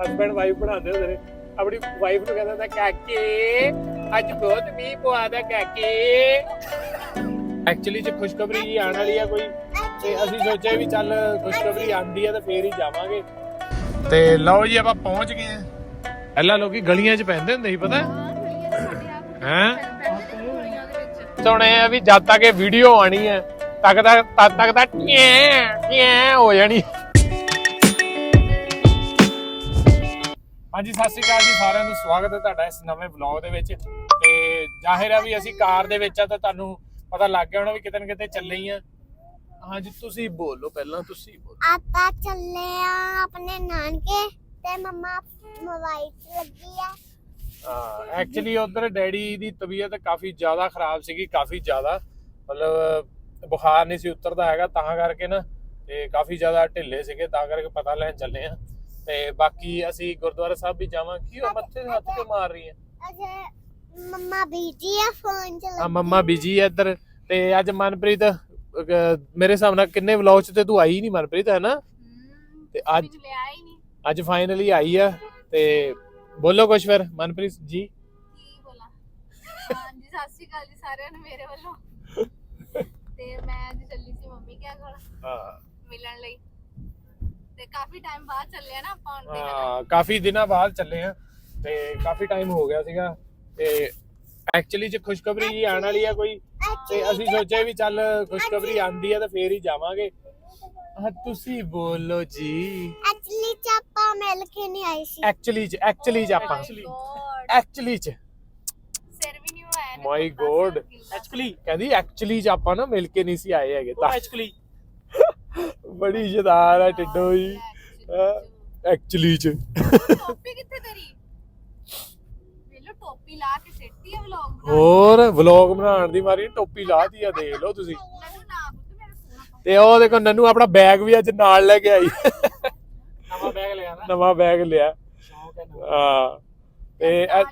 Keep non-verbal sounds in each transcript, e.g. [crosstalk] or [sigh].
Husband wife ਬਣਾਉਂਦੇ ਹੁੰਦੇ ਨੇ। ਆਪਣੀ ਵਾਈਫ ਨੂੰ ਕਹਿੰਦਾ ਹੁੰਦਾ ਕਾਕੇ ਅੱਜ ਬਹੁਤ ਮੀਂਹ ਪਵਾਦਾ ਕਾਕੇ। ਐਕਚੁਅਲੀ ਜੇ ਖੁਸ਼ਖਬਰੀ ਜੀ ਆਉਣ ਵਾਲੀ ਆ ਕੋਈ ਤੇ ਅਸੀਂ ਸੋਚਿਆ ਵੀ ਚੱਲ ਖੁਸ਼ਖਬਰੀ ਆਂਦੀ ਆ ਤਾਂ ਫੇਰ ਹੀ ਜਾਵਾਂਗੇ। ਤੇ ਲਓ ਜੀ ਆਪਾਂ ਪਹੁੰਚ ਗਏ ਆ ਪਹਿਲਾਂ ਲੋਕੀ ਗਲੀਆਂ 'ਚ ਪੈਂਦੇ ਹੁੰਦੇ ਸੀ ਪਤਾ? ਹੈ ਸੁਣੇ ਆ ਵੀ ਜਦ ਤੱਕ ਇਹ ਵੀਡੀਓ ਆਣੀ ਹੈ ਤੱਕ ਤੱਕ ਤਦ ਤੱਕ ਤਾਂ ਟਿਆਂ ਟਿਆਂ ਹੋ ਜਾਣੀ। ਹਾਂਜੀ ਸਤਿ ਸ਼੍ਰੀ ਅਕਾਲ ਜੀ ਸਾਰਿਆਂ ਨੂੰ ਸਵਾਗਤ ਹੈ ਤੁਹਾਡਾ ਇਸ ਨਵੇਂ ਵਲੌਗ ਦੇ ਵਿੱਚ। ਤੇ ਜ਼ਾਹਿਰ ਹੈ ਵੀ ਅਸੀਂ ਕਾਰ ਦੇ ਵਿੱਚ ਆ ਤਾਂ ਤੁਹਾਨੂੰ ਪਤਾ ਲੱਗ ਗਿਆ ਹੋਣਾ ਵੀ ਕਿਤੇ ਨਾ ਕਿਤੇ ਚੱਲੇ ਹੀ ਆ। ਹਾਂਜੀ ਤੁਸੀਂ ਬੋਲੋ ਪਹਿਲਾਂ ਤੁਸੀਂ ਬੋਲੋ। ਆਪਾਂ ਚੱਲੇ ਆ ਆਪਣੇ ਨਾਨਕੇ ਤੇ ਮੰਮਾ ਮੋਬਾਈਲ ਚ ਲੱਗੀ ਆ। ਹਾਂ ਐਕਚੁਅਲੀ ਉਧਰ ਡੈਡੀ ਦੀ ਤਬੀਅਤ ਕਾਫੀ ਜ਼ਿਆਦਾ ਖਰਾਬ ਸੀਗੀ ਕਾਫੀ ਜ਼ਿਆਦਾ। ਮਤਲਬ ਬੁਖਾਰ ਨਹੀਂ ਸੀ ਉਤਰਦਾ ਹੈਗਾ ਤਾਂ ਕਰਕੇ ਨਾ ਤੇ ਕਾਫੀ ਜ਼ਿਆਦਾ ਢਿੱਲੇ ਸੀਗੇ ਤਾਂ ਕਰਕੇ ਪਤਾ ਲੈਣ ਚੱਲੇ ਆ। ਤੇ ਬਾਕੀ ਅਸੀਂ ਗੁਰਦੁਆਰਾ ਸਾਹਿਬ ਵੀ ਜਾਵਾਂ ਕੀ ਉਹ ਮੱਥੇ ਤੇ ਹੱਥ ਕੇ ਮਾਰ ਰਹੀ ਹੈ? ਅਜੇ ਮੰਮਾ ਬੀਜੀ ਆ ਫੋਨ ਮੰਮਾ ਬਿਜ਼ੀ ਇੱਧਰ। ਤੇ ਅੱਜ ਮਨਪ੍ਰੀਤ ਅਹ, ਮੇਰੇ ਹਿਸਾਬ ਨਾਲ ਕਿੰਨੇ ਵਲੌਗ ਚ ਤੇ ਤੂੰ ਆਈ ਨਹੀਂ ਮਨਪ੍ਰੀਤ ਹੈ ਨਾ ਤੇ ਅੱਜ ਮੈਨੂੰ ਲਿਆ ਹੀ ਨਹੀਂ। ਅੱਜ ਫਾਈਨਲੀ ਆਈ ਆ। ਤੇ ਬੋਲੋ ਕੁਛ ਫਿਰ ਮਨਪ੍ਰੀਤ ਜੀ। ਕੀ ਬੋਲਾਂ? ਹਾਂਜੀ ਸਤਿ ਸ਼੍ਰੀ ਅਕਾਲ ਜੀ ਸਾਰਿਆਂ ਨੂੰ ਮੇਰੇ ਵੱਲੋਂ। [laughs] ਤੇ ਮੈਂ ਅੱਜ ਚੱਲੀ ਸੀ ਮੰਮੀ ਕਿਆ ਕੋਲ। ਹਾਂ। ਮਿਲਣ ਲਈ। ਤੇ ਕਾਫੀ ਟਾਈਮ ਬਾਅਦ ਚੱਲੇ ਆ ਨਾ ਆਪਾਂ ਹੁਣ ਤੇ ਹਾਂ ਕਾਫੀ ਦਿਨਾਂ ਬਾਅਦ ਚੱਲੇ ਆ ਤੇ ਕਾਫੀ ਟਾਈਮ ਹੋ ਗਿਆ ਸੀਗਾ ਤੇ ਐਕਚੁਅਲੀ ਜੇ ਖੁਸ਼ਖਬਰੀ ਜੀ ਆਉਣ ਵਾਲੀ ਆ ਕੋਈ ਤੇ ਅਸੀਂ ਸੋਚਿਆ ਵੀ ਚੱਲ ਖੁਸ਼ਖਬਰੀ ਆਂਦੀ ਆ ਤਾਂ ਫੇਰ ਹੀ ਜਾਵਾਂਗੇ। ਹਾਂ ਤੁਸੀਂ ਬੋਲੋ ਜੀ। ਐਕਚੁਅਲੀ ਚ ਆਪਾਂ ਮਿਲ ਕੇ ਨਹੀਂ ਆਈ ਸੀ। ਐਕਚੁਅਲੀ ਚ ਐਕਚੁਅਲੀ ਚ ਆਪਾਂ। ਗੋਡ ਐਕਚੁਅਲੀ ਚ। ਸਿਰ ਵੀ ਨਹੀਂ ਹੋਇਆ My God. ਐਕਚੁਅਲੀ ਕਹਿੰਦੀ ਐਕਚੁਅਲੀ ਚ ਆਪਾਂ ਨਾ ਮਿਲ ਕੇ ਨਹੀਂ ਸੀ ਆਏ ਹੈਗੇ। ਤਾਂ ਐਕਚੁਅਲੀ ਬੜੀ ਇਜ਼ਦਾਰ ਹੈ ਟਿੱਡੋ ਜੀ। ਐਕਚੁਅਲੀ ਚ। ਟੋਪੀ ਕਿੱਥੇ ਤੇਰੀ? ਵੇਲੋ ਟੋਪੀ ਲਾ ਕੇ ਸਿੱਟੀ ਆ ਵਲੌਗ ਹੋਰ ਵਲੌਗ ਬਣਾਉਣ ਦੀ ਮਾਰੀ ਟੋਪੀ ਲਾਤੀ ਆ ਦੇਖ ਲਓ ਤੁਸੀਂ। ਤੇ ਉਹ ਦੇਖੋ ਨੰਨੂ ਆਪਣਾ ਬੈਗ ਵੀ ਅੱਜ ਨਾਲ ਲੈ ਕੇ ਆਈ। ਨਵਾਂ ਬੈਗ ਲਿਆ ਨਾ। ਨਵਾਂ ਬੈਗ ਲਿਆ। ਸ਼ੌਂਕ ਹੈ ਤੇ ਆ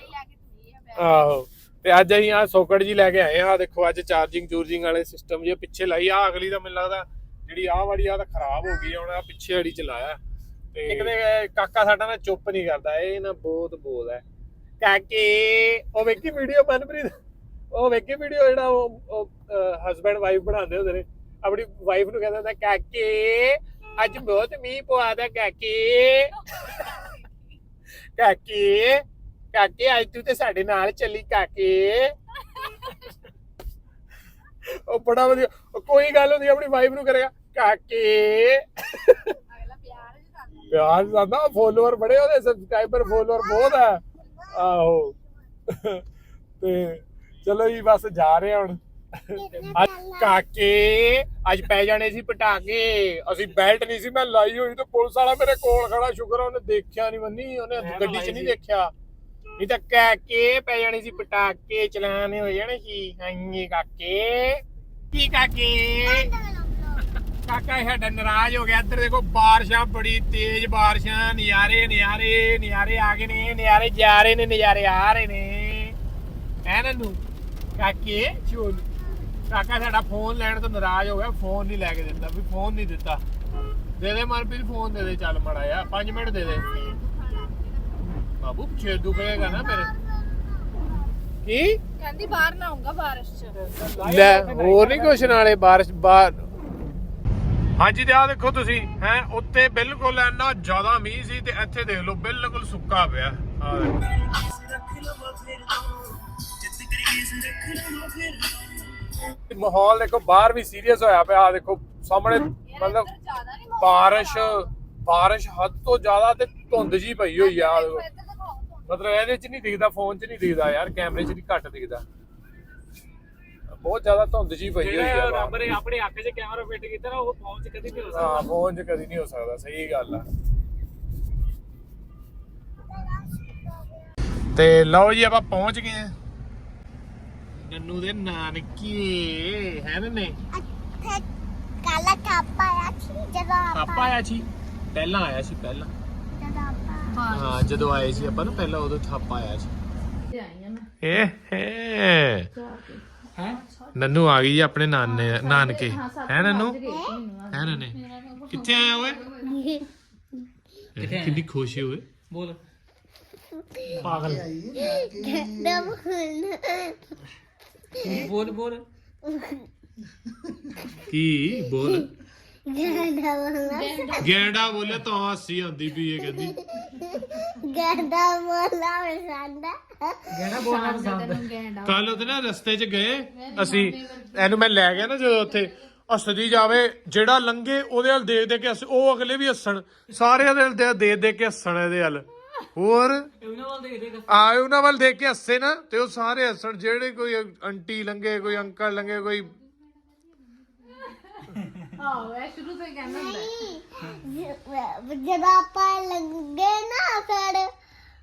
ਆਹੋ। ਤੇ ਅੱਜ ਅਸੀਂ ਆ ਸੋਕੜ ਜੀ ਲੈ ਕੇ ਆਏ ਆ। ਦੇਖੋ ਅੱਜ ਚਾਰਜਿੰਗ ਚੂਰਜਿੰਗ ਵਾਲੇ ਸਿਸਟਮ ਜੇ ਪਿੱਛੇ ਲਾਈ। ਆ ਅਗਲੀ ਦਾ ਮੈਨੂੰ ਲੱਗਦਾ ਜਿਹੜੀ ਆਹ ਵਾਲੀ ਆ ਤਾਂ ਖਰਾਬ ਹੋ ਗਈ ਹੁਣ ਆ ਪਿੱਛੇ ਵਾਲੀ ਚਲਾਇਆ। ਤੇ ਇੱਕ ਤੇ ਕਾਕਾ ਸਾਡਾ ਨਾ ਚੁੱਪ ਨਹੀਂ ਕਰਦਾ, ਇਹ ਨਾ ਬਹੁਤ ਬੋਲਦਾ ਹੈ। ਕਾਕੇ, ਉਹ ਵੇਖੀ ਵੀਡੀਓ ਮਨਪ੍ਰੀਤ? ਉਹ ਵੇਖੀ ਵੀਡੀਓ ਜਿਹੜਾ ਉਹ ਹਸਬੈਂਡ ਵਾਈਫ ਬਣਾਉਂਦੇ ਹੁੰਦੇ ਨੇ। ਆਪਣੀ ਵਾਈਫ ਨੂੰ ਕਹਿੰਦਾ ਹੁੰਦਾ, ਕਾਕੇ, ਅੱਜ ਬਹੁਤ ਮੀਂਹ ਪਵਾਦਾ ਕਾਕੇ। ਕਾਕੇ ਕਾਕੇ, ਅੱਜ ਤੂੰ ਤੇ ਸਾਡੇ ਨਾਲ ਚੱਲੀ, ਕਾਕੇ। ਉਹ ਬੜਾ ਵਧੀਆ ਕੋਈ ਗੱਲ ਹੁੰਦੀ ਆਪਣੀ ਵਾਈਫ ਨੂੰ ਕਰੇਗਾ ਕਾਕੇ। ਪਿਆਰ ਜੀ ਕਰਦਾ ਪਿਆਰ ਸਾਡਾ ਫੋਲੋਅਰ ਬੜੇ ਉਹਦੇ ਸਬਸਕ੍ਰਾਈਬਰ ਫੋਲੋਅਰ ਬਹੁਤ ਆ ਆਹੋ। ਤੇ ਚਲੋ ਜੀ ਬਸ ਜਾ ਰਹੇ ਹੁਣ। ਅੱਜ ਕਾਕੇ ਅੱਜ ਪੈ ਜਾਣੇ ਸੀ ਪਟਾਕੇ। ਅਸੀਂ ਬੈਲਟ ਨਹੀਂ ਸੀ ਮੈਂ ਲਾਈ ਹੋਈ ਤੇ ਪੁਲਿਸ ਵਾਲਾ ਮੇਰੇ ਕੋਲ ਖੜਾ ਸ਼ੁਕਰ ਉਹਨੇ ਦੇਖਿਆ ਨਹੀਂ ਮੰਨੀ ਉਹਨੇ ਗੱਡੀ 'ਚ ਨਹੀਂ। ਦੇਖਿਆ। ਨਹੀਂ ਤਾਂ ਕਾਕੇ ਪੈ ਜਾਣੇ ਸੀ ਪਟਾਕੇ ਚਲਾਣੇ ਹੋ ਜਾਣੇ ਸੀ। ਹਾਂਜੀ ਕਾਕੇ। ਕੀ ਕਾਕੇ? ਕਾਕਾ ਸਾਡਾ ਨਾਰਾਜ਼ ਹੋ ਗਿਆ। ਇੱਧਰ ਦੇਖੋ ਬਾਰਿਸ਼ਾਂ ਬੜੀ ਤੇਜ਼ ਬਾਰਿਸ਼ਾਂ ਨਜ਼ਾਰੇ ਨਜ਼ਾਰੇ ਨਜ਼ਾਰੇ ਆ ਗਏ ਨੇ ਨਜ਼ਾਰੇ ਜਾ ਰਹੇ ਨੇ ਨਜ਼ਾਰੇ ਆ ਰਹੇ ਨੇ। ਐ ਨੰਨੂ ਕਾਕੇ ਚੋਲ। ਕਾਕਾ ਸਾਡਾ ਫੋਨ ਲੈਣ ਤੋਂ ਨਾਰਾਜ਼ ਹੋ ਗਿਆ ਫੋਨ ਨਹੀਂ ਲੈ ਕੇ ਦਿੰਦਾ ਵੀ ਫੋਨ ਨਹੀਂ ਦਿੱਤਾ। ਦੇ ਦੇ ਮਨਪ੍ਰੀਤ ਫੋਨ ਦੇ ਦੇ ਚੱਲ ਮੜਾ ਆ 5 ਮਿੰਟ ਦੇ ਦੇ। ਬਾਬੂ ਛੇ ਦੁਖੇਗਾ ਨਾ ਮੇਰੇ। ਕੀ? ਕਹਿੰਦੀ ਬਾਹਰ ਨਾ ਆਉਂਗਾ ਬਾਰਿਸ਼ ਚ। ਲੈ ਹੋਰ ਨਹੀਂ ਕੁਛ ਨਾਲੇ ਬਾਰਿਸ਼ ਬਾਹਰ ਹਾਂਜੀ ਤੇ ਆ ਦੇਖੋ ਤੁਸੀਂ ਹੈ ਉੱਤੇ ਬਿਲਕੁਲ ਇੰਨਾ ਜ਼ਿਆਦਾ ਮੀਂਹ ਸੀ ਤੇ ਇੱਥੇ ਦੇਖ ਲਓ ਬਿਲਕੁਲ ਸੁੱਕਾ ਪਿਆ। ਆ ਦੇਖੋ। ਮਾਹੌਲ ਦੇਖੋ ਬਾਹਰ ਵੀ ਸੀਰੀਅਸ ਹੋਇਆ ਪਿਆ ਆ ਦੇਖੋ ਸਾਹਮਣੇ ਮਤਲਬ ਬਾਰਿਸ਼ ਬਾਰਿਸ਼ ਹੱਦ ਤੋਂ ਜ਼ਿਆਦਾ ਤੇ ਧੁੰਦ ਜੀ ਪਈ ਹੋਈ ਆ। ਮਤਲਬ ਇਹਦੇ ਚ ਨਹੀਂ ਦਿਖਦਾ ਫੋਨ ਚ ਨਹੀਂ ਦਿਖਦਾ ਯਾਰ ਕੈਮਰੇ ਚ ਨਹੀਂ ਘੱਟ ਦਿਖਦਾ। ਬਹੁਤ ਜ਼ਿਆਦਾ ਧੁੰਦ ਜੀ ਪਈ ਹੋਈ ਆ ਬਾਹਰ। ਰੱਬ ਨੇ ਆਪਣੇ ਅੱਖ 'ਚ ਕੈਮਰਾ ਫਿੱਟ ਕੀਤਾ ਨਾ ਉਹ ਫੋਨ 'ਚ ਕਦੀ ਨਹੀਂ ਹੋ ਸਕਦਾ। ਹਾਂ ਫੋਨ 'ਚ ਕਦੀ ਨਹੀਂ ਹੋ ਸਕਦਾ ਸਹੀ ਗੱਲ ਆ। ਤੇ ਲਓ ਜੀ ਆਪਾਂ ਪਹੁੰਚ ਗਏ ਆ ਨੰਨੂ ਦੇ ਨਾਨਕੀ ਹੈ ਨਾ ਨੇ ਇੱਥੇ ਕਾਲਾ ਕਾਪਾ ਆ ਸੀ ਜਦੋਂ ਪਾਪਾ ਆਪਾਂ ਆਇਆ ਸੀ? ਪਹਿਲਾਂ ਆਇਆ ਸੀ ਪਹਿਲਾਂ। ਜਦੋਂ ਆਪਾਂ ਹਾਂ ਜਦੋਂ ਆਏ ਸੀ ਆਪਾਂ ਨਾ ਪਹਿਲਾਂ ਉਦੋਂ ਥਾਪਾ ਆਇਆ ਸੀ। ਏ ਹੈ? ਨੰਨੂ ਆ ਗਈ ਆਪਣੇ ਨਾਨੇ ਨਾਨਕੇ। ਹੈ ਨੰਨੂ? ਹੈ ਨੰਨੇ? ਕਿੱਥੇ ਆਇਆ ਓਏ? ਕਿੰਨੀ ਖੁਸ਼ ਹੈ ਓਏ ਬੋਲ। ਪਾਗਲ। ਬੋਲ ਬੋਲ। ਕੀ ਬੋਲ? ਗੈਂਡਾ ਬੋਲੇ ਤਾਂ ਹਾਸੀ ਆਉਂਦੀ ਪਈ ਇਹ ਕਹਿੰਦੀ। ਕਹਿੰਦਾ ਬੋਲਣਾ ਪਸੰਦ ਆ। ਗਹਿਣਾ ਬੋਲਣਾ ਪਸੰਦ ਗੈਂਡਾ। ਕੱਲ ਉਹਦੇ ਨਾ ਰਸਤੇ 'ਚ ਗਏ ਅਸੀਂ ਇਹਨੂੰ ਮੈਂ ਲੈ ਗਿਆ ਨਾ ਜਦੋਂ ਉੱਥੇ ਹੱਸਦੀ ਜਾਵੇ ਜਿਹੜਾ ਲੰਘੇ ਉਹਦੇ ਵੱਲ ਦੇਖ ਦੇ ਕੇ ਹੱਸ ਉਹ ਅਗਲੇ ਵੀ ਹੱਸਣ ਸਾਰਿਆਂ ਦੇ ਵੱਲ ਦੇ ਦੇ ਦੇ ਕੇ ਹੱਸਣ ਇਹਦੇ ਵੱਲ। ਹੋਰ? ਦੇਖ ਦੇਖ ਆਏ ਉਹਨਾਂ ਵੱਲ ਦੇਖ ਕੇ ਹੱਸੇ ਨਾ ਤੇ ਉਹ ਸਾਰੇ ਹੱਸਣ ਜਿਹੜੇ ਕੋਈ ਆਂਟੀ ਲੰਘੇ ਕੋਈ ਅੰਕਲ ਲੰਘੇ ਕੋਈ ਆਹੋ ਇਹ ਸ਼ੁਰੂ ਤੋਂ ਹੀ ਕਹਿੰਦਾ ਹੁੰਦਾ ਹੈ। ਜਦੋਂ ਆਪਾਂ ਲੱਗੇ ਨਾ ਫਿਰ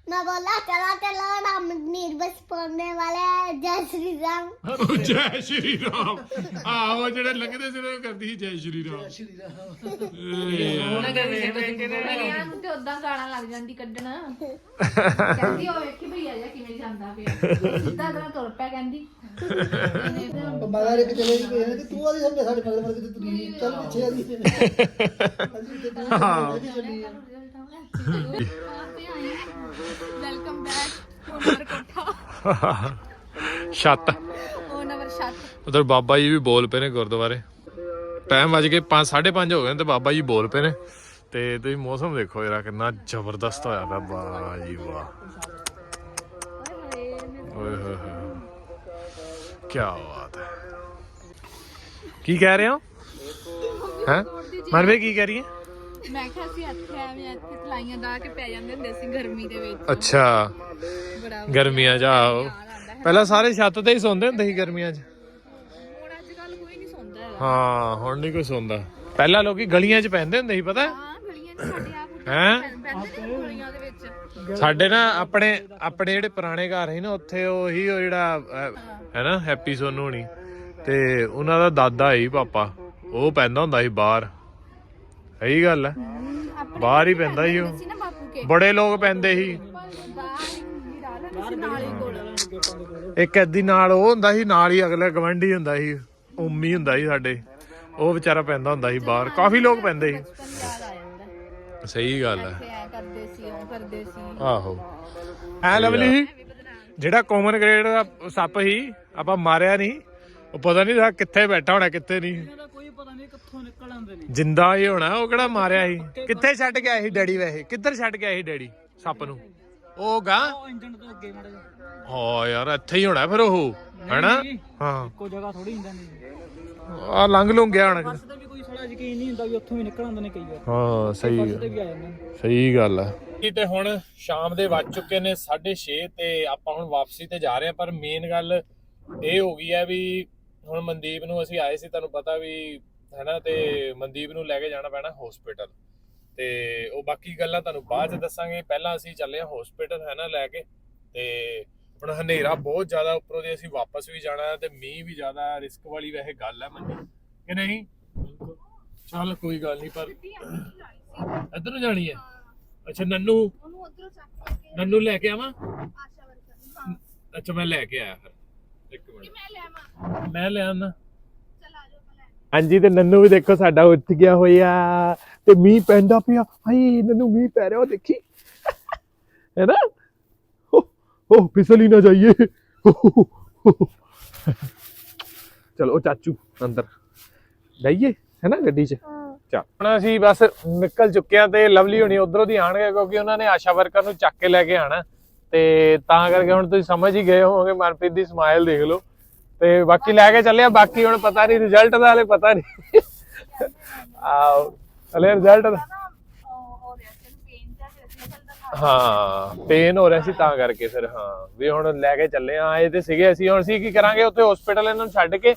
ਮੈਂ ਬੋਲਾ ਚਲਾ ਚਲਾ ਰਾਮ ਨਿਰਬਸ ਪਾਉਣੇ ਵਾਲੇ ਜੈ ਸ਼੍ਰੀ ਰਾਮ। ਜੈ ਸ਼੍ਰੀ ਰਾਮ। ਆਹੋ ਜਿਹੜੇ ਲੰਘਦੇ ਸੀ ਉਹ ਕਰਦੀ ਸੀ ਜੈ ਸ਼੍ਰੀ ਰਾਮ। ਸ਼੍ਰੀ ਰਾਮ। ਏ ਯਾਰ। ਇਹਨਾਂ ਨੂੰ? ਤੇ ਉਦਾਂ ਗਾਲਾਂ ਲੱਗ ਜਾਂਦੀ ਕੱਢਣ। [laughs] ਕਹਿੰਦੀ ਉਹ ਵੇਖੀ ਭਈਆ ਜਿਹਾ ਕਿਵੇਂ ਜਾਂਦਾ ਪਿਆ। ਸਿੱਧਾ ਤਰ੍ਹਾਂ ਤੁਰ ਪਿਆ ਕਹਿੰਦੀ ਮਗਰ ਇੱਕ ਚਲੇ ਗਏ ਕਿ ਤੂੰ ਆਦੀ ਸਾਡੇ ਸਾਡੇ ਮਗਰ ਮਗਰ ਕਿਤੇ ਤੂੰ ਚੱਲ ਪਿੱਛੇ ਆਦੀ ਵੈਲਕਮ ਬੈਕ ਓਨਰ ਕੋਠਾ ਛੱਤ। ਛੱਤ। ਉਧਰ ਬਾਬਾ ਜੀ ਵੀ ਬੋਲ ਪਏ ਨੇ ਗੁਰਦੁਆਰੇ। ਟਾਈਮ ਵੱਜ ਕੇ 5 5:30 ਹੋ ਗਏ ਨੇ ਤੇ ਬਾਬਾ ਜੀ ਬੋਲ ਪਏ ਨੇ। ਤੇ ਤੁਸੀਂ ਮੌਸਮ ਦੇਖੋ ਯਾਰ ਕਿੰਨਾ ਜ਼ਬਰਦਸਤ ਹੋਇਆ ਪਿਆ। ਵਾਹ ਜੀ ਵਾਹ। ਕੀ ਬਾਤ ਹੈ। ਕੀ ਕਹਿ ਰਹੇ ਹੋ? ਹੈ? ਮਨਵੇ ਕੀ ਕਹਿ ਰਹੀ ਹੈ? ਮੈਂ ਕਿਹਾ ਸੀ ਇੱਥੇ ਐਵੇਂ ਇੱਥੇ ਤਲਾਈਆਂ ਦਾ ਕੇ ਪੈ ਜਾਂਦੇ ਹੁੰਦੇ ਸੀ ਗਰਮੀ ਦੇ ਵਿੱਚ। ਅੱਛਾ। ਬੜਾ ਗਰਮੀਆਂ ਚ ਆਓ ਪਹਿਲਾਂ ਸਾਰੇ ਛੱਤ ਤੇ ਹੀ ਸੌਂਦੇ ਹੁੰਦੇ ਸੀ ਗਰਮੀਆਂ 'ਚ। ਹੁਣ ਅੱਜ ਕੱਲ ਕੋਈ ਨਹੀਂ ਸੌਂਦਾ ਹੈਗਾ। ਹਾਂ ਹੁਣ ਨਹੀਂ ਕੋਈ ਸੌਂਦਾ। ਪਹਿਲਾਂ ਲੋਕੀ ਗਲੀਆਂ 'ਚ ਪੈਂਦੇ ਹੁੰਦੇ ਸੀ ਪਤਾ ਹਾਂ ਗਲੀਆਂ 'ਚ ਸਾਡੇ ਆਪ ਹੈਂ? ਪੈਂਦੇ ਨੇ ਗਲੀਆਂ ਦੇ ਵਿੱਚ। ਸਾਡੇ ਨਾ ਆਪਣੇ ਆਪਣੇ ਜਿਹੜੇ ਪੁਰਾਣੇ ਘਰ ਸੀ ਨਾ ਉੱਥੇ ਉਹੀ ਉਹ ਜਿਹੜਾ ਅਹ, ਹੈ। ਨਾ ਹੈਪੀ ਸੋਨੂ ਹੋਣੀ। ਤੇ ਉਹਨਾਂ ਦਾ ਦਾਦਾ ਹੀ ਪਾਪਾ। ਉਹ ਪੈਂਦਾ ਹੁੰਦਾ ਸੀ ਬਾਹਰ। ਸਹੀ ਗੱਲ ਹੈ। ਬਾਹਰ ਹੀ ਪੈਂਦਾ ਸੀ ਉਹ। ਸੀ ਨਾ ਬਾਪੂ ਕੇ ਬੜੇ ਲੋਕ ਪੈਂਦੇ ਸੀ। ਬਾਹਰ ਨਾਲ ਹੀ ਇੱਕ ਐਦੀ ਨਾਲ ਉਹ ਹੁੰਦਾ ਸੀ ਨਾਲ ਹੀ ਅਗਲਾ ਗਵੰਡੀ ਹੁੰਦਾ ਸੀ। ਉਮੀ ਹੁੰਦਾ ਸੀ ਸਾਡੇ। ਉਹ ਵਿਚਾਰਾ ਪੈਂਦਾ ਹੁੰਦਾ ਸੀ ਬਾਹਰ। ਕਾਫੀ ਲੋਕ ਪੈਂਦੇ ਸੀ ਬਚਪਨ ਯਾਦ ਆ ਜਾਂਦਾ ਸਹੀ ਗੱਲ ਹੈ ਇੱਥੇ ਐ ਕਰਦੇ ਸੀ ਉਹ ਕਰਦੇ ਸੀ। ਆਹੋ। ਐ ਲਵਲੀ ਜਿਹੜਾ ਕਾਮਨ ਗ੍ਰੇਡ ਦਾ ਸੱਪ ਸੀ ਆਪਾਂ ਮਾਰਿਆ ਨਹੀਂ। ਉਹ ਪਤਾ ਨਹੀਂ ਸੀ ਕਿੱਥੇ ਬੈਠਾ ਹੋਣਾ ਕਿੱਥੇ ਨਹੀਂ। ਇਹਦਾ ਕੋਈ ਪਤਾ ਨਹੀਂ ਕਿੱਥੋਂ ਨਿਕਲ ਆਉਂਦੇ ਨੇ। ਜਿੰਦਾ ਹੀ ਹੋਣਾ ਉਹ ਕਿਹੜਾ ਮਾਰਿਆ ਸੀ? ਕਿੱਥੇ ਛੱਡ ਗਿਆ ਸੀ ਡੈਡੀ ਵੈਸੇ? ਕਿੱਧਰ ਛੱਡ ਗਿਆ ਸੀ ਡੈਡੀ ਸੱਪ ਨੂੰ? ਉਹ ਗਾ? ਉਹ ਇੰਜਣ ਤੋਂ ਅੱਗੇ ਮੜਾ ਜਾ ਹਾਂ ਯਾਰ ਇੱਥੇ ਹੀ ਹੋਣਾ ਫਿਰ ਉਹ ਹੈਨਾ? ਹਾਂ। ਕੋਈ ਜਗ੍ਹਾ ਥੋੜੀ ਹੁੰਦਾ ਨਹੀਂ ਆ ਲੰਘ ਲੁੰਗ ਗਿਆ ਹੋਣਾ। ਬੱਸ ਤੇ ਵੀ ਕੋਈ ਸਾਲਾ ਯਕੀਨ ਨਹੀਂ ਹੁੰਦਾ ਵੀ ਉੱਥੋਂ ਵੀ ਨਿਕਲ ਆਉਂਦੇ ਨੇ ਕਈ ਵਾਰ। ਹਾਂ ਸਹੀ ਤੇ ਵੀ ਆ ਜਾਂਦੇ ਨੇ। ਸਹੀ ਗੱਲ ਹੈ ਤੇ ਹੁਣ ਸ਼ਾਮ ਦੇ ਵੱਜ ਚੁੱਕੇ ਨੇ 6:30 ਤੇ ਆਪਾਂ ਹੁਣ ਵਾਪਸੀ ਤੇ ਜਾ ਰਹੇ ਹਾਂ ਪਰ ਮੇਨ ਗੱਲ ਇਹ ਹੋ ਗਈ ਹੈ ਵੀ ਹੁਣ ਮਨਦੀਪ ਨੂੰ ਅਸੀਂ ਆਏ ਸੀ ਤੁਹਾਨੂੰ ਪਤਾ ਵੀ ਹੈਨਾ ਤੇ ਮਨਦੀਪ ਨੂੰ ਲੈ ਕੇ ਜਾਣਾ ਪੈਣਾ ਹਸਪੀਟਲ ਤੇ ਉਹ ਬਾਕੀ ਗੱਲਾਂ ਤੁਹਾਨੂੰ ਬਾਅਦ ਚ ਦੱਸਾਂਗੇ। ਪਹਿਲਾਂ ਅਸੀਂ ਚੱਲੇ ਹਾਂ ਹਸਪੀਟਲ ਹੈਨਾ ਲੈ ਕੇ ਤੇ ਹੁਣ ਹਨੇਰਾ ਬਹੁਤ ਜ਼ਿਆਦਾ ਉੱਪਰੋਂ ਦੀ ਅਸੀਂ ਵਾਪਸ ਵੀ ਜਾਣਾ ਤੇ ਮੀਂਹ ਵੀ ਜ਼ਿਆਦਾ ਰਿਸਕ ਵਾਲੀ ਵੈਸੇ ਗੱਲ ਹੈ ਮੰਨੀ ਕਿ ਨਹੀਂ? ਚੱਲ ਕੋਈ ਗੱਲ ਨਹੀਂ ਪਰ ਇੱਧਰ ਨੂੰ ਜਾਣੀ ਹੈ? ਅੱਛਾ ਨੰਨੂ। ਉਹਨੂੰ ਉਧਰੋਂ ਚੱਕ ਕੇ ਨੰਨੂ ਲੈ ਕੇ ਆਵਾਂ? ਆਸ਼ਾ ਵਰਕਰ ਹਾਂ। ਅੱਛਾ ਮੈਂ ਲੈ ਕੇ ਆਇਆ ਫਿਰ। ਇੱਕ ਮਿੰਟ। ਮੈਂ ਲੈ ਆਵਾਂ। ਮੈਂ ਲੈ ਆਣਾ ਹਾਂਜੀ ਤੇ ਨੰਨੂ ਵੀ ਦੇਖੋ ਸਾਡਾ ਉੱਠ ਗਿਆ ਹੋਇਆ। ਤੇ ਮੀਂਹ ਪੈਂਦਾ ਪਿਆ। ਹਾਏ ਨੰਨੂ ਮੀਂਹ ਪੈ ਰਿਹਾ ਉਹ ਦੇਖੀ। ਹੈ ਨਾ? ਓ ਫਿਸਲ ਹੀ ਨਾ ਜਾਈਏ। ਚਲੋ ਚਾਚੂ ਅੰਦਰ। ਜਾਈਏ। ਹੈ ਨਾ ਗੱਡੀ 'ਚ? ਚਾ ਹੁਣ ਅਸੀਂ ਬਸ ਨਿਕਲ ਚੁੱਕੇ ਆ ਤੇ ਲਵਲੀ ਹੋਣੀ ਉਧਰੋਂ ਦੀ ਆਣਗੇ ਕਿਉਂਕਿ ਉਹਨਾਂ ਨੇ ਆਸ਼ਾ ਵਰਕਰ ਨੂੰ ਚੱਕ ਕੇ ਲੈ ਕੇ ਆਣਾ। ਤੇ ਤਾਂ ਕਰਕੇ ਹੁਣ ਤੁਸੀਂ ਸਮਝ ਹੀ ਗਏ ਹੋਵੋਗੇ ਮਨਪ੍ਰੀਤ ਦੀ ਸਮਾਈਲ ਦੇਖ ਲਓ। ਤੇ ਬਾਕੀ ਲੈ ਕੇ ਚੱਲੇ ਆ ਬਾਕੀ ਹੁਣ ਪਤਾ ਨਹੀਂ ਰਿਜ਼ਲਟ ਦਾ ਹਲੇ ਪਤਾ ਨਹੀਂ। ਆਓ ਹਲੇ ਰਿਜ਼ਲਟ ਦਾ। ਹੋ ਸੀ ਪੇਨ ਹਾਂ ਪੇਨ ਹੋ ਰਿਹਾ ਸੀ ਤਾਂ ਕਰਕੇ ਫਿਰ ਹਾਂ। ਵੀ ਹੁਣ ਲੈ ਕੇ ਚੱਲੇ ਆ ਆਏ ਤੇ ਸੀਗੇ ਅਸੀਂ। ਹੁਣ ਅਸੀਂ ਕੀ ਕਰਾਂਗੇ? ਉੱਥੇ ਹਸਪੀਟਲ ਇਹਨਾਂ ਨੂੰ ਛੱਡ ਕੇ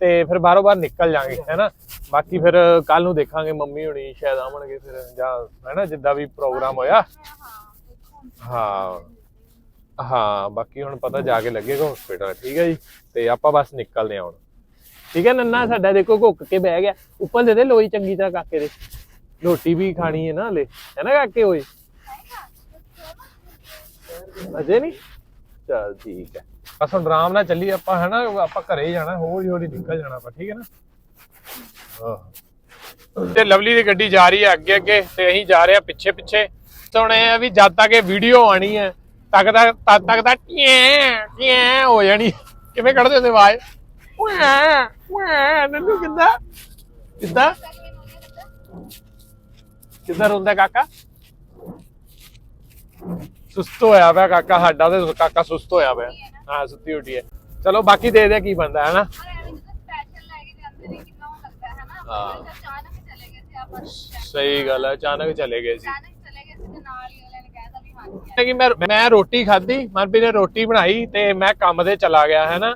ਤੇ ਫਿਰ ਬਾਹਰੋਂ ਬਾਹਰ ਨਿਕਲ ਜਾਾਂਗੇ ਹੈਨਾ ਬਾਕੀ ਫਿਰ ਕੱਲ ਨੂੰ ਦੇਖਾਂਗੇ, ਮੰਮੀ ਹੁਣੀ ਸ਼ਾਇਦ ਆਵਣਗੇ ਫਿਰ, ਜਾਂ ਹੈਨਾ, ਜਿੱਦਾਂ ਵੀ ਪ੍ਰੋਗਰਾਮ ਹੋਇਆ। ਹਾਂ ਹਾਂ, ਬਾਕੀ ਹੁਣ ਪਤਾ ਜਾ ਕੇ ਲੱਗੇਗਾ ਹਸਪੀਟਲ ਠੀਕ ਹੈ ਜੀ? ਤੇ ਆਪਾਂ ਬਸ ਨਿਕਲਦੇ ਹਾਂ ਹੁਣ। ਠੀਕ ਹੈ, ਨੰਨਾ, ਸਾਡਾ ਦੇਖੋ ਘੁੱਕ ਕੇ ਬਹਿ ਗਿਆ। ਉੱਪਰ ਦੇ ਦੇ ਲੋਈ ਚੰਗੀ ਤਰ੍ਹਾਂ ਕਾਕੇ ਦੇ। ਰੋਟੀ ਵੀ ਖਾਣੀ ਹੈ ਨਾ ਹਲੇ। ਹੈ ਕਾਕੇ ਓਏ? ਅਜੇ ਨਹੀਂ? ਚਲ ਠੀਕ ਹੈ। ਬਸ ਹੁਣ ਆਰਾਮ ਨਾਲ ਚੱਲੀ ਆਪਾਂ ਹੈ ਆਪਾਂ ਘਰੇ ਜਾਣਾ ਹੌਲੀ ਹੌਲੀ ਨਿਕਲ ਜਾਣਾ ਆਪਾਂ, ਠੀਕ ਹੈ ਨਾ? ਤੇ ਲਵਲੀ ਦੀ ਗੱਡੀ ਜਾ ਰਹੀ ਹੈ ਅੱਗੇ ਅੱਗੇ ਤੇ ਅਸੀਂ ਜਾ ਰਹੇ ਹਾਂ ਪਿੱਛੇ ਪਿੱਛੇ। ਹੁਣ ਇਹ ਆ ਵੀ ਜਦ ਤੱਕ ਇਹ ਵੀਡੀਓ ਆਣੀ ਹੈ, ਤੱਕ ਦਾ ਤਦ ਤੱਕ ਦਾ ਟਿਆਂ ਟਿਆਂ ਹੋ ਜਾਣੀ ਕਿਵੇਂ ਕੱਢਦੇ ਹੁੰਦੇ ਆਵਾਜ਼? ਵਾਹ ਵਾਹ ਨੰਨੂ ਕਿੱਦਾਂ? ਕਿੱਦਾਂ? ਕਿੱਦਾਂ ਰੋਂਦਾ ਕਾਕਾ? ਸੁਸਤ ਹੋਇਆ ਪਿਆ ਕਾਕਾ, ਸਾਡਾ ਤੇ ਕਾਕਾ ਸੁਸਤ ਹੋਇਆ ਪਿਆ। ਹਾਂ, ਸੁੱਤੀ ਉੱਠੀ ਹੈ। ਚਲੋ ਬਾਕੀ ਦੇ ਦੇ ਕੀ ਬੰਦਾ ਹੈ ਨਾ ਔਰ ਐਵੇਂ ਜਦੋਂ ਸਪੈਸ਼ਲ ਲੈ ਕੇ ਜਾਂਦੇ ਨੇ ਕਿੰਨਾ ਉਹ ਲੱਗਦਾ ਹੈ। ਨਾ ਹਾਂ। ਜਦੋਂ ਅਚਾਨਕ ਚਲੇ ਗਏ ਸੀ ਆਪਾਂ ਸਹੀ ਗੱਲ ਹੈ ਅਚਾਨਕ ਚਲੇ ਗਏ ਸੀ। ਅਚਾਨਕ ਚਲੇ ਗਏ ਸੀ ਤੇ ਨਾਲ ਹੀ ਅਗਲੇ ਨੇ ਕਹਿਤਾ ਵੀ ਹਾਂਜੀ ਕਿ ਮੈਂ ਮੈਂ ਰੋਟੀ ਖਾਧੀ ਮਨਪ੍ਰੀਤ ਨੇ ਰੋਟੀ ਬਣਾਈ ਤੇ ਮੈਂ ਕੰਮ ਤੇ ਚਲਾ ਗਿਆ ਹੈ ਨਾ?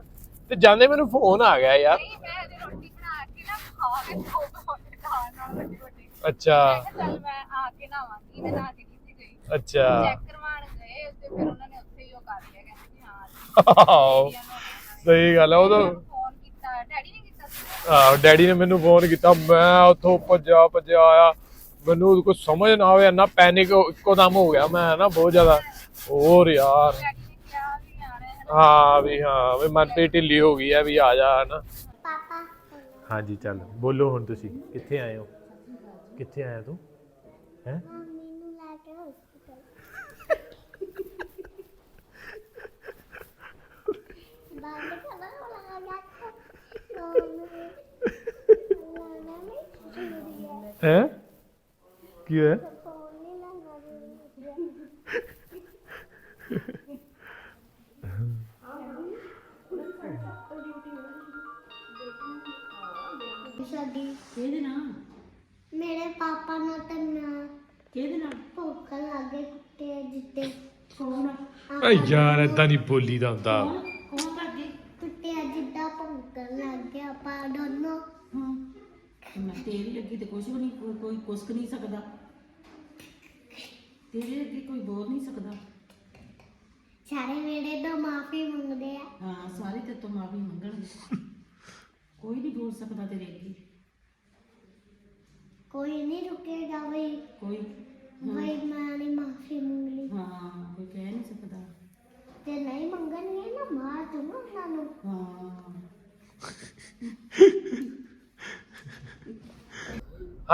ਤੇ ਜਾਂਦੇ ਮੈਨੂੰ ਫੋਨ ਆ ਗਿਆ ਯਾਰ। ਨਹੀਂ ਮੈਂ ਅਜੇ ਰੋਟੀ ਬਣਾ ਕੇ ਨਾ ਖਾ ਕੇ ਦੋ ਪਰੌਂਠੇ ਖਾਣ ਨਾਲ ਵੱਡੀ ਵੱਡੀ ਅੱਛਾ। ਮੈਂ ਕਿਹਾ ਚੱਲ ਮੈਂ ਆ ਕੇ ਨਾਵਾਂਗੀ ਮੈਂ ਨਾ ਕੇ ਕਿੱਥੇ ਗਈ। ਅੱਛਾ। ਚੈੱਕ ਕਰਵਾਉਣ ਗਏ ਤੇ ਫਿਰ ਉਹਨਾਂ ਨੇ ਉੱਥੇ ਹੀ ਉਹ ਕਰ ਲਿਆ ਕਹਿੰਦੇ ਕਿ ਹਾਂ ਆਹੋ, ਸਹੀ ਗੱਲ ਹੈ ਉਦੋਂ ਫੋਨ ਕੀਤਾ ਡੈਡੀ ਨੇ ਡੈਡੀ ਨੇ ਮੈਨੂੰ ਫੋਨ ਕੀਤਾ, ਮੈਂ ਉੱਥੋਂ ਭੱਜਿਆ ਭੱਜਿਆ ਆਇਆ। ਮੈਨੂੰ ਕੁਝ ਸਮਝ ਨਾ ਆਵੇ, ਇੰਨਾ ਪੈਨਿਕ ਇੱਕੋ ਦਮ ਹੋ ਗਿਆ ਮੈਂ ਨਾ, ਬਹੁਤ ਜ਼ਿਆਦਾ। ਹੋਰ ਯਾਰ। ਡੈਡੀ ਵੀ ਹਾਂ ਵੀ ਹਾਂ ਵੀ ਮਨਪ੍ਰੀਤ ਢਿੱਲੀ ਹੋ ਗਈ ਹੈ ਵੀ ਆ ਜਾ, ਹਨਾ। ਹਾਂਜੀ, ਚੱਲ। ਬੋਲੋ ਹੁਣ ਤੁਸੀਂ, ਕਿੱਥੇ ਆਏ ਹੋ? ਕਿੱਥੇ ਆਇਆ ਤੂੰ? ਹੈ ਮੰਮੀ ਨੂੰ ਲੈ ਕੇ ਹਸਪੀਟਲ ਬੰਦ ਕਰਨਾ ਲਗਾ ਗਿਆ ਹੈ ਕੀ ਹੈ ਫੋਨ ਨਹੀਂ ਲਗਾ ਸਾਡੀ ਕਿਹਦੇ ਨਾਲ ਮੇਰੇ ਪਾਪਾ ਨੂੰ ਤੇ ਮੈਂ ਕਿਹਦੇ ਨਾਲ? ਭੁੱਖ ਲੱਗੇ ਕੁੱਤੇ ਜਿੱਤੇ। ਕੌਣ ਓ ਯਾਰ ਏਦਾਂ ਨਹੀਂ ਬੋਲੀ ਦਾ ਹੁੰਦਾ। ਤੇ ਕੁਝ ਵੀ ਨਹੀਂ ਕੋਈ- ਕੁਸਕ ਨਹੀਂ ਸਕਦਾ। ਤੇਰੇ ਅੱਗੇ ਕੋਈ ਬੋਲ ਨਹੀਂ ਸਕਦਾ। ਸਾਰੇ ਮੇਰੇ ਤੋਂ ਮਾਫੀ ਮੰਗਦੇ ਆ। ਹਾਂ ਸਾਰੇ ਤੇ ਤੋਂ ਮਾਫੀ ਮੰਗਣਗੇ ਕੋਈ ਨਹੀਂ ਬੋਲ ਸਕਦਾ ਤੇਰੇ ਅੱਗੇ। ਕੋਈ ਨਹੀਂ ਰੁਕੇਗਾ ਬਈ। ਕੋਈ ਬਈ ਮੈਂ ਮਾਫੀ ਮੰਗ ਲਈ ਹਾਂ ਕੋਈ ਕਹਿ ਨਹੀਂ ਸਕਦਾ ਤੇ ਨਹੀਂ ਮੰਗਣਗੇ ਨਾ ਮਾਰ ਦੂੰਗਾ ਉਹਨਾਂ ਨੂੰ ਹਾਂ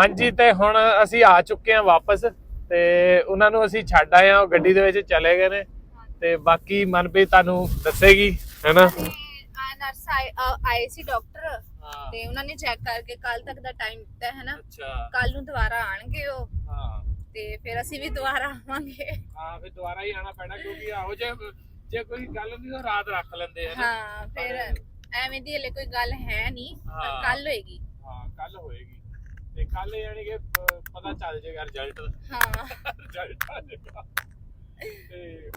ਹਾਂਜੀ ਤੇ ਹੁਣ ਅਸੀਂ ਆ ਚੁੱਕੇ ਹਾਂ ਵਾਪਸ ਤੇ ਉਹਨਾਂ ਨੂੰ ਅਸੀਂ ਛੱਡ ਆਏ ਹਾਂ ਉਹ ਗੱਡੀ ਦੇ ਵਿੱਚ ਚਲੇ ਗਏ ਨੇ ਤੇ ਬਾਕੀ ਮਨਪ੍ਰੀਤ ਤੁਹਾਨੂੰ ਦੱਸੇਗੀ ਹੈਨਾ? ਤੇ ਆ ਨਰਸ ਆਏ ਆ- ਆਏ ਸੀ ਡਾਕਟਰ ਤੇ ਉਹਨਾਂ ਨੇ ਚੈੱਕ ਕਰਕੇ ਕੱਲ ਤੱਕ ਦਾ ਟਾਈਮ ਦਿੱਤਾ ਹੈ ਨਾ। ਅੱਛਾ। ਕੱਲ ਨੂੰ ਦੁਬਾਰਾ ਆਣਗੇ ਉਹ। ਹਾਂ। ਤੇ ਫਿਰ ਅਸੀਂ ਵੀ ਦੁਬਾਰਾ ਆਵਾਂਗੇ। ਹਾਂ ਫਿਰ ਦੁਬਾਰਾ ਹੀ ਆਣਾ ਪੈਣਾ ਕਿਉਂਕਿ ਆਹੋ ਜੇ ਜੇ ਕੋਈ ਗੱਲ ਨਹੀਂ ਤਾਂ ਰਾਤ ਰੱਖ ਲੈਂਦੇ ਆ ਨਾ। ਹਾਂ ਫਿਰ ਐਵੇਂ ਦੀ ਹਲੇ ਕੋਈ ਗੱਲ ਹੈ ਨਹੀਂ। ਕੱਲ ਹੋਏਗੀ। ਹਾਂ ਕੱਲ ਹੋਏਗੀ। ਤੇ ਕੱਲ ਯਾਨੀ ਕਿ ਪ- ਪਤਾ ਚੱਲ ਜਾਏਗਾ ਰਿਜ਼ਲਟ ਹਾਂ। ਰਿਜ਼ਲਟ ਆ ਜਾਏਗਾ। ਤੇ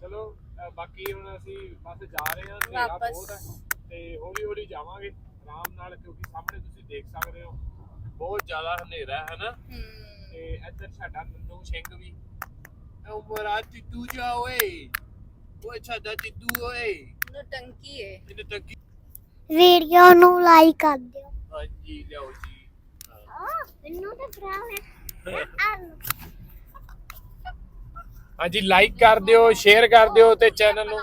ਚਲੋ ਅ, ਬਾਕੀ ਹੁਣ ਅਸੀਂ ਬਸ ਜਾ ਰਹੇ ਹਾਂ ਹਨੇਰਾ ਵਾਪਸ। ਬਹੁਤ ਹੈ। ਤੇ ਹੌਲੀ ਹੌਲੀ ਜਾਵਾਂਗੇ ਆਰਾਮ ਨਾਲ ਕਿਉਂਕਿ ਸਾਹਮਣੇ ਤੁਸੀਂ ਦੇਖ ਸਕਦੇ ਹੋ ਬਹੁਤ ਜ਼ਿਆਦਾ ਹਨੇਰਾ ਹੈ ਨਾ ਹਮ, ਤੇ ਇੱਧਰ ਸਾਡਾ ਨੰਨੂ ਸਿੰਘ ਵੀ। ਉਹ ਮਰਾ ਟਿੱਟੂ ਜਾ ਓਏ। ਓਏ ਸਾਡਾ ਟਿੱਟੂ ਓਏ। ਨੂੰ ਟੰਕੀ ਹੈ ਇਹਨੇ ਟੱਕੀ ਵੀਡੀਓ ਨੂੰ ਲਾਈਕ ਕਰ ਦਿਓ। ਹਾਂਜੀ ਲਿਆਓ ਜੀ। ਆ ਇਹਨੂੰ ਤੇ ਭਰਾ ਹਾਂਜੀ ਲਾਈਕ ਕਰ ਦਿਓ ਸ਼ੇਅਰ ਕਰ ਦਿਓ ਤੇ ਚੈਨਲ ਨੂੰ।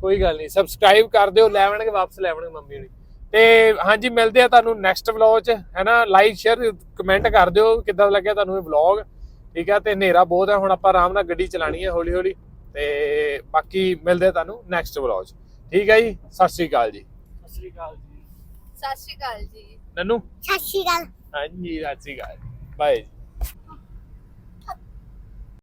ਕੋਈ ਗੱਲ ਨਹੀਂ ਸਬਸਕ੍ਰਾਈਬ ਕਰ ਦਿਓ ਲੈਵਣਗੇ ਵਾਪਸ ਲੈਵਣਗੇ ਮੰਮੀ ਹੁਣੀ। ਤੇ ਹਾਂਜੀ ਮਿਲਦੇ ਆ ਤੁਹਾਨੂੰ ਨੈਕਸਟ ਵਲੌਗ 'ਚ ਹੈਨਾ? ਲਾਈਕ ਸ਼ੇਅਰ ਕਮੈਂਟ ਕਰ ਦਿਓ ਕਿੱਦਾਂ ਲੱਗਿਆ ਤੁਹਾਨੂੰ ਇਹ ਵਲੌਗ ਠੀਕ ਹੈ ਤੇ ਹਨੇਰਾ ਬਹੁਤ ਹੈ ਹੁਣ ਆਪਾਂ ਆਰਾਮ ਨਾਲ ਗੱਡੀ ਚਲਾਣੀ ਹੈ ਹੌਲੀ ਹੌਲੀ ਤੇ ਬਾਕੀ ਮਿਲਦੇ ਆ ਤੁਹਾਨੂੰ ਨੈਕਸਟ ਵਲੌਗ 'ਚ। ਠੀਕ ਹੈ ਜੀ ਸਤਿ ਸ਼੍ਰੀ ਅਕਾਲ ਜੀ। ਸਤਿ ਸ੍ਰੀ ਅਕਾਲ ਜੀ। ਸਤਿ ਸ਼੍ਰੀ ਅਕਾਲ ਜੀ। ਨਨੂ? ਸਤਿ ਸ਼੍ਰੀ ਅਕਾਲ। ਹਾਂਜੀ ਸਤਿ ਸ਼੍ਰੀ ਅਕਾਲ ਬਾਏ